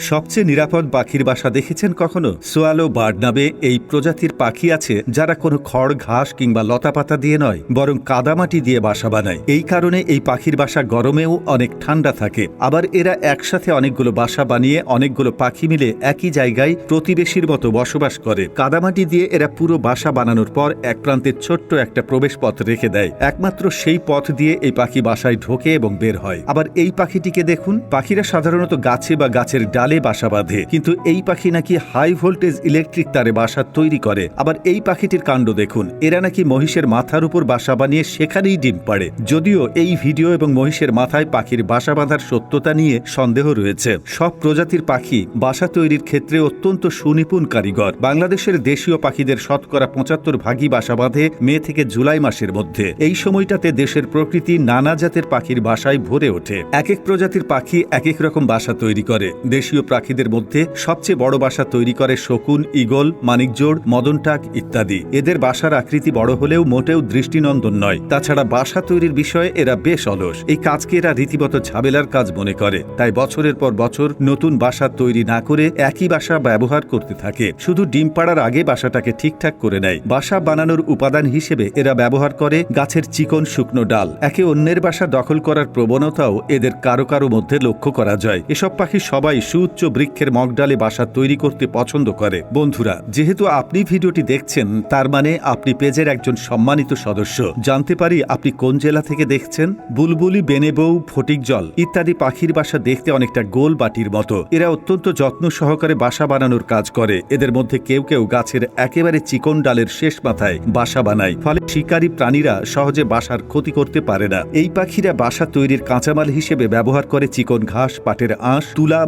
সবচেয়ে নিরাপদ পাখির বাসা দেখেছেন কখনো? সোয়ালো বার্ড নামে এই প্রজাতির পাখি আছে যারা কোনো খড়, ঘাস কিংবা লতাপাতা দিয়ে নয়, বরং কাদামাটি দিয়ে বাসা বানায়। এই কারণে এই পাখির বাসা গরমেও অনেক ঠান্ডা থাকে। আবার এরা একসাথে অনেকগুলো বাসা বানিয়ে অনেকগুলো পাখি মিলে একই জায়গায় প্রতিবেশীর মতো বসবাস করে। কাদামাটি দিয়ে এরা পুরো বাসা বানানোর পর এক প্রান্তে ছোট্ট একটা প্রবেশ পথ রেখে দেয়। একমাত্র সেই পথ দিয়ে এই পাখি বাসায় ঢোকে এবং বের হয়। আবার এই পাখিটিকে দেখুন, পাখিরা সাধারণত গাছে বা গাছের ডালে বাসা বাঁধে। কিন্তু এই পাখি নাকি হাই ভোল্টেজ ইলেকট্রিক তারে বাসা তৈরি করে। আবার এই পাখিটির কাণ্ড দেখুন। এরা নাকি মহিষের মাথার উপর বাসা বানিয়ে সেখানেই ডিম পাড়ে। যদিও এই ভিডিও এবং মহিষের মাথায় পাখির বাসা বাঁধার সত্যতা নিয়ে সন্দেহ রয়েছে। সব প্রজাতির পাখি বাসা তৈরির ক্ষেত্রে অত্যন্ত সুনিপুণ কারিগর। বাংলাদেশের দেশীয় পাখিদের শতকরা পঁচাত্তর ভাগই বাসা বাঁধে মে থেকে জুলাই মাসের মধ্যে। এই সময়টাতে দেশের প্রকৃতি নানা জাতের পাখির বাসায় ভরে ওঠে। এক এক প্রজাতির পাখি এক এক রকম বাসা তৈরি করে। দেশীয় পাখিদের মধ্যে সবচেয়ে বড় বাসা তৈরি করে শকুন ইগল মানিকজোড়, মদনটাক ইত্যাদি। এদের বাসার আকৃতি বড় হলেও মোটেও দৃষ্টিনন্দন নয়। তাছাড়া বাসা তৈরির বিষয়ে এরা বেশ অলস। এই কাজকে এরা রীতিমতো ঝামেলার কাজ মনে করে। তাই বছরের পর বছর নতুন বাসা তৈরি না করে একই বাসা ব্যবহার করতে থাকে। শুধু ডিম পাড়ার আগে বাসাটাকে ঠিকঠাক করে নেয়। বাসা বানানোর উপাদান হিসেবে এরা ব্যবহার করে গাছের চিকন শুকনো ডাল। একে অন্যের বাসা দখল করার প্রবণতাও এদের কারও কারও মধ্যে লক্ষ্য করা যায়। এসব পাখি সবাই সুউচ্চ বৃক্ষের মগডালে বাসা তৈরি করতে পছন্দ করে। বন্ধুরা, যেহেতু আপনি ভিডিওটি দেখছেন, তার মানে আপনি পেজের একজন সম্মানিত সদস্য। জানতে পারি আপনি কোন জেলা থেকে দেখছেন? বুলবুলি, বেনেবৌ ফটিক জল ইত্যাদি পাখির বাসা দেখতে অনেকটা গোল বাটির মতো। এরা অত্যন্ত যত্ন সহকারে বাসা বানানোর কাজ করে। এদের মধ্যে কেউ কেউ গাছের একেবারে চিকন ডালের শেষ মাথায় বাসা বানায়। ফলে শিকারী প্রাণীরা সহজে বাসার ক্ষতি করতে পারে না। এই পাখিরা বাসা তৈরির কাঁচামাল হিসেবে ব্যবহার করে চিকন ঘাস, পাটের আঁশ, তুলা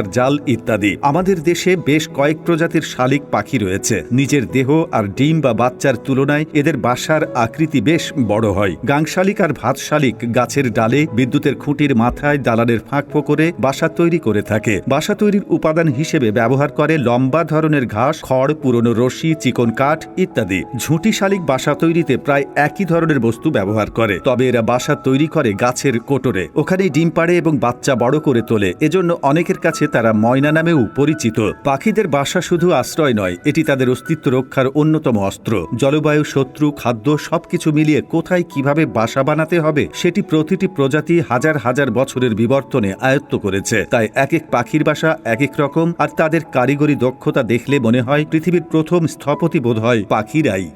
মাকড়সার জাল ইত্যাদি। আমাদের দেশে বেশ কয়েক প্রজাতির শালিক পাখি রয়েছে। নিজের দেহ আর ডিম বা বাচ্চার তুলনায় এদের বাসার আকৃতি বেশ বড় হয়। গাংশালিক আর ভাত শালিক গাছের ডালে বিদ্যুতের খুঁটির মাথায় দালানের ফাঁক ফোকরে বাসা তৈরি করে থাকে। বাসা তৈরির উপাদান হিসেবে ব্যবহার করে লম্বা ধরনের ঘাস, খড়, পুরনো রশি, চিকন কাঠ ইত্যাদি। ঝুঁটি শালিক বাসা তৈরিতে প্রায় একই ধরনের বস্তু ব্যবহার করে। তবে এরা বাসা তৈরি করে গাছের কোটরে। ওখানেই ডিম পাড়ে এবং বাচ্চা বড় করে তোলে। এজন্য অনেকের কাছে তারা ময়না নামেও পরিচিত। পাখিদের বাসা শুধু আশ্রয় নয়, এটি তাদের অস্তিত্ব রক্ষার অন্যতম অস্ত্র। জলবায়ু, শত্রু, খাদ্য সবকিছু মিলিয়ে কোথায় কীভাবে বাসা বানাতে হবে, সেটি প্রতিটি প্রজাতি হাজার হাজার বছরের বিবর্তনে আয়ত্ত করেছে। তাই এক এক পাখির বাসা এক এক রকম, আর তাদের কারিগরি দক্ষতা দেখলে মনে হয় পৃথিবীর প্রথম স্থপতি বোধ হয় পাখিরাই।